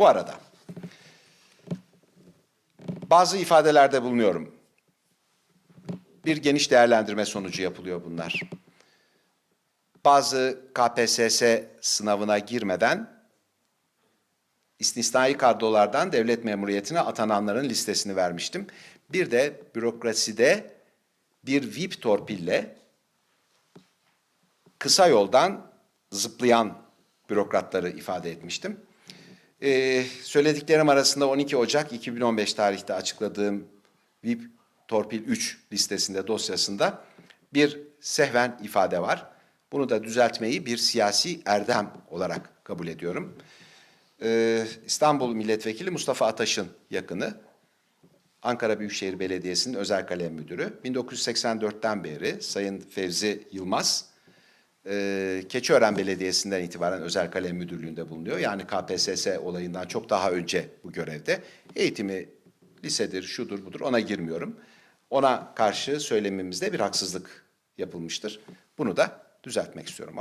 Bu arada bazı ifadelerde bulunuyorum. Bir geniş değerlendirme sonucu yapılıyor bunlar. Bazı KPSS sınavına girmeden istisnai kadrolardan devlet memuriyetine atananların listesini vermiştim. Bir de bürokraside bir VIP torpille kısa yoldan zıplayan bürokratları ifade etmiştim. Ee, söylediklerim arasında 12 Ocak 2015 tarihte açıkladığım VIP Torpil 3 listesinde dosyasında bir sehven ifade var. Bunu da düzeltmeyi bir siyasi erdem olarak kabul ediyorum. Ee, İstanbul Milletvekili Mustafa Ataş'ın yakını, Ankara Büyükşehir Belediyesi'nin özel kalem müdürü. 1984'ten beri Sayın Fevzi Yılmaz, e, Keçiören Belediyesi'nden itibaren özel kalem müdürlüğünde bulunuyor. Yani KPSS olayından çok daha önce bu görevde. Eğitimi lisedir, şudur budur ona girmiyorum. Ona karşı söylemimizde bir haksızlık yapılmıştır. Bunu da düzeltmek istiyorum.